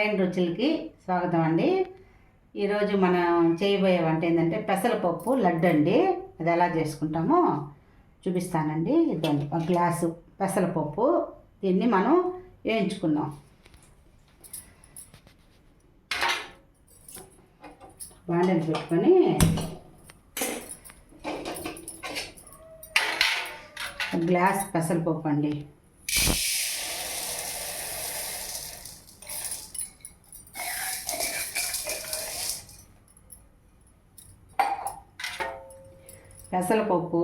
నారాయణ రుచులకి స్వాగతం అండి. ఈరోజు మనం చేయబోయే వంట ఏంటంటే పెసరపప్పు లడ్డు అండి అది ఎలా చేసుకుంటామో చూపిస్తానండి. ఇదండి ఒక గ్లాసు పెసరపప్పు. దీన్ని మనం వేయించుకుందాం. బాండలు పెట్టుకొని గ్లాస్ పెసరపప్పు అండి. పెసరపప్పు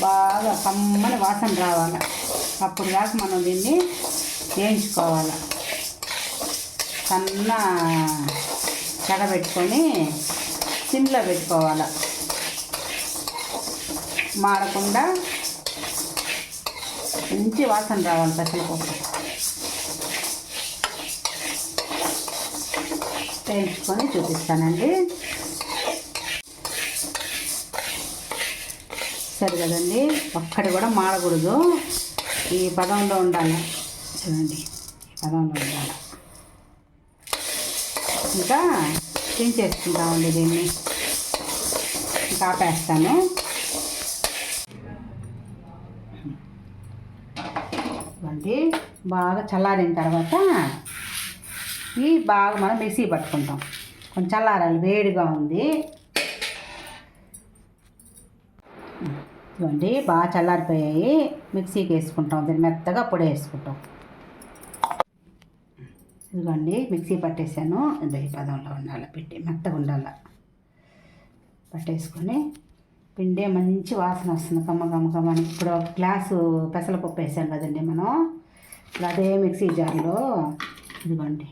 బాగా కమ్మని వాసన రావాలి. అప్పుడు దాకా మనం దీన్ని వేయించుకోవాలి. సన్న చెడబెట్టుకొని సిమ్లో పెట్టుకోవాలి. మాడకుండా మంచి వాసన రావాలి పెసరపప్పు. వేయించుకొని చూపిస్తానండి. సరే కదండి. ఒక్కటి కూడా మాడకూడదు. ఈ పదంలో ఉండాలి. చూడండి ఈ పదంలో ఉండాలి. ఇంకా దించేసుకుంటామండి దీన్ని. ఇంకా ఆపేస్తాను. ఇవ్వండి. బాగా చల్లారిన తర్వాత ఇవి బాగా మనం మిక్సీ పట్టుకుంటాం. కొంచెం చల్లారాలి వేడిగా ఉంది. ఇవ్వండి బాగా చల్లారిపోయాయి. మిక్సీకి వేసుకుంటాం దీన్ని మెత్తగా పొడి వేసుకుంటాం. ఇదిగోండి మిక్సీ పట్టేసాను. ఇది ఈ పదంలో ఉండాలి పెట్టి మెత్తగా ఉండాలి. పట్టేసుకొని పిండి మంచి వాసన వస్తుంది. కమ్మ కమ్మ కమ్మని ఇప్పుడు ఒక గ్లాసు పెసలపప్పు వేసాం కదండి మనం. ఇప్పుడు అదే మిక్సీ జార్లో ఇదిగోండి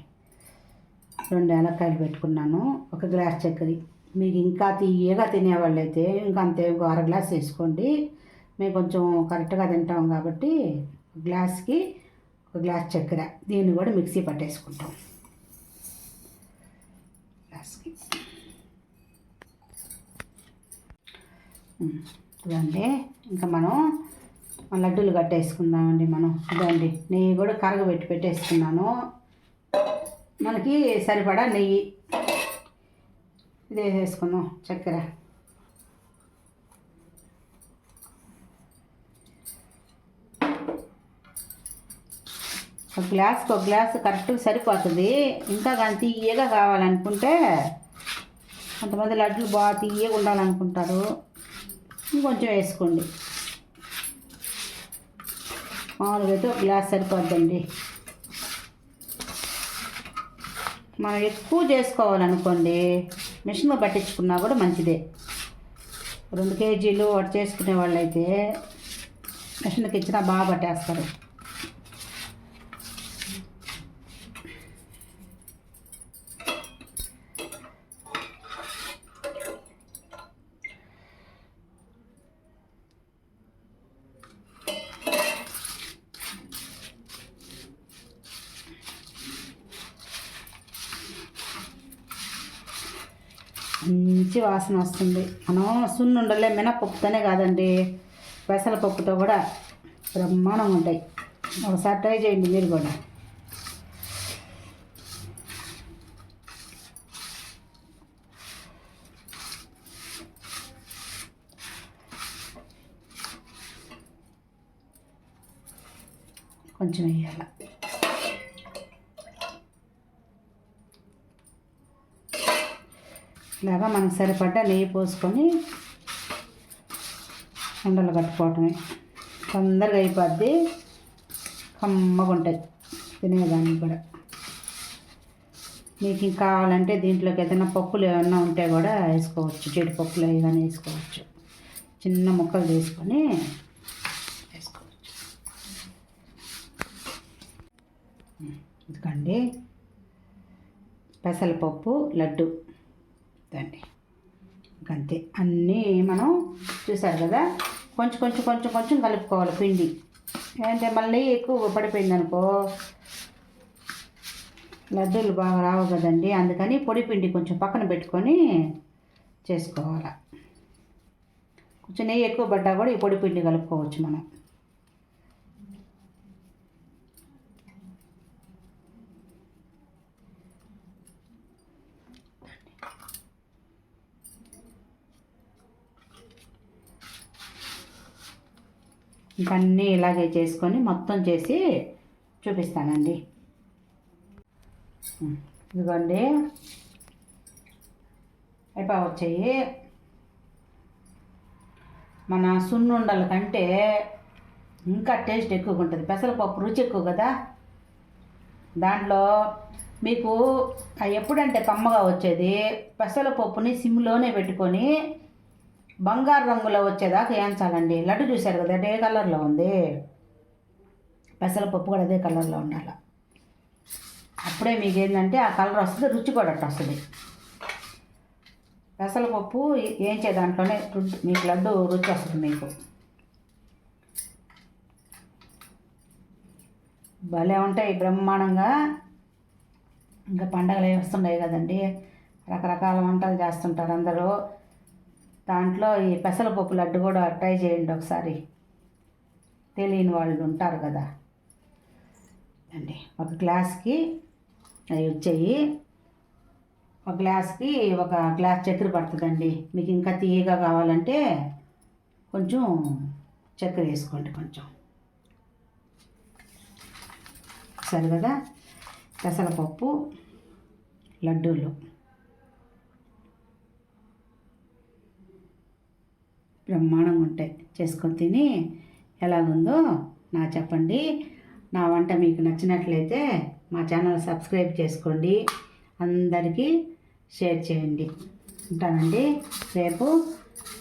రెండు ఏలక్కాయలు పెట్టుకున్నాను. ఒక గ్లాస్ చక్కెర. మీకు ఇంకా తీయగా తినేవాళ్ళు అయితే ఇంకా అంతే ఇంకో అర గ్లాస్ వేసుకోండి మేము కొంచెం కరెక్ట్గా తింటాం కాబట్టి గ్లాస్కి ఒక గ్లాస్ చక్కెర. దీన్ని కూడా మిక్సీ పట్టేసుకుంటాం. గ్లాస్కి. ఇదండి ఇంకా మనం లడ్డూలు కట్టేసుకుందామండి మనం. ఇదండి నెయ్యి కూడా కరగబెట్టి పెట్టేసుకున్నాను. మనకి సరిపడా నెయ్యి. ఇది వేసేసుకుందాం చక్కెర. ఒక గ్లాస్కి ఒక గ్లాస్ కరెక్ట్గా సరిపోతుంది. ఇంకా కానీ తీయగా కావాలనుకుంటే కొంతమంది లడ్లు బాగా తీయగా ఉండాలనుకుంటారు. ఇంకొంచెం వేసుకోండి. మామూలుగా అయితే ఒక గ్లాస్ సరిపోద్దండి. మనం ఎక్కువ చేసుకోవాలనుకోండి మిషన్లో పట్టించుకున్నా కూడా మంచిదే. రెండు కేజీలు వాటి చేసుకునే వాళ్ళైతే మిషన్కి ఇచ్చినా బాగా పట్టేస్తారు. మంచి వాసన వస్తుంది. మనం సున్నుండలే మినపప్పుతోనే కాదండి. పెసరపప్పుతో కూడా బ్రహ్మాండంగా ఉంటాయి. ఒకసారి ట్రై చేయండి మీరు కూడా. కొంచెం వేయాలి. ఇలాగా మనకు సరిపడ్డ నెయ్యి పోసుకొని ఉండలు కట్టుకోవటమే. తొందరగా అయిపోద్ది. కమ్మగా ఉంటాయి తినేదానికి కూడా. మీకు ఇంకా కావాలంటే దీంట్లోకి ఏదైనా పప్పులు ఏమన్నా ఉంటే కూడా వేసుకోవచ్చు. జీడిపప్పులు ఏదైనా వేసుకోవచ్చు. చిన్న ముక్కలు తీసుకొని వేసుకోవచ్చు. ఇదిగండి. పెసరపప్పు లడ్డు. అండి. అంతే అన్నీ మనం చూసారు కదా? కొంచెం కొంచెం కొంచెం కొంచెం కలుపుకోవాలి పిండి. ఏంటంటే మళ్ళీ ఎక్కువ పడిపోయింది అనుకో? లడ్డూలు బాగా రావు కదండి. అందుకని పొడి పిండి కొంచెం పక్కన పెట్టుకొని చేసుకోవాలి. కొంచెం నెయ్యి ఎక్కువ పడ్డా కూడా ఈ పొడి పిండి కలుపుకోవచ్చు మనం. ఇంకా అన్నీ ఇలాగే చేసుకొని మొత్తం చేసి చూపిస్తానండి. ఇదిగోండి. అయిపో వచ్చాయి. మన సున్నుండల కంటే ఇంకా టేస్ట్ ఎక్కువగా ఉంటుంది. పెసరపప్పు రుచి ఎక్కువ కదా. దాంట్లో మీకు ఎప్పుడంటే కమ్మగా వచ్చేది పెసరపప్పుని సిమ్లోనే పెట్టుకొని బంగారు రంగులో వచ్చేదాకా వేయించాలండి లడ్డు చూశారు కదా అదే కలర్లో ఉంది. పెసరపప్పు కూడా అదే కలర్లో ఉండాలి. అప్పుడే మీకు ఏంటంటే ఆ కలర్ వస్తుంది రుచి కూడా వస్తుంది. పెసరపప్పు వేయించే దాంట్లోనే మీకు లడ్డు రుచి వస్తుంది మీకు. భలే ఉంటాయి బ్రహ్మాండంగా. ఇంకా పండగలు వస్తున్నాయి కదండి. రకరకాల వంటలు చేస్తుంటారు అందరూ. దాంట్లో ఈ పెసరపప్పు లడ్డు కూడా ట్రై చేయండి ఒకసారి. తెలియని వాళ్ళు ఉంటారు కదా. అండి ఒక గ్లాస్కి అవి వచ్చాయి ఒక గ్లాస్కి ఒక గ్లాస్ చక్కెర పడుతుందండి. మీకు ఇంకా తీయగా కావాలంటే కొంచెం చక్కెర వేసుకోండి కొంచెం. సరే కదా పెసరపప్పు లడ్డూలు. బ్రహ్మాండంగా ఉంటాయి చేసుకొని తిని ఎలాగుందో నా చెప్పండి. నా వంట మీకు నచ్చినట్లయితే మా ఛానల్ సబ్స్క్రైబ్ చేసుకోండి. అందరికీ షేర్ చేయండి. ఉంటానండి. రేపు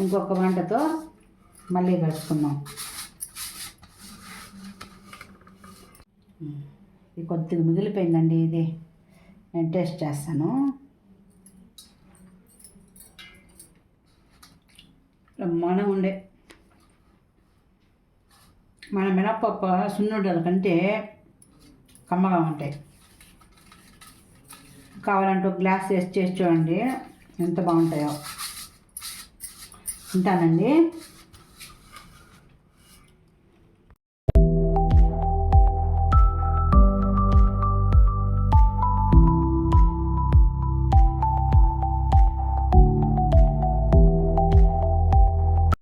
ఇంకొక వంటతో మళ్ళీ కలుసుకుందాం. ఇది కొద్దిగా మిగిలిపోయిందండి ఇది. నేను టేస్ట్ చేస్తాను. బ్రహ్మాండంగా ఉండే మన మినప్పప్ప సున్నుండల కంటే కమ్మగా ఉంటాయి. కావాలంటే గ్లాస్ వేసి చేసి చూడండి ఎంత బాగుంటాయో. ఉంటానండి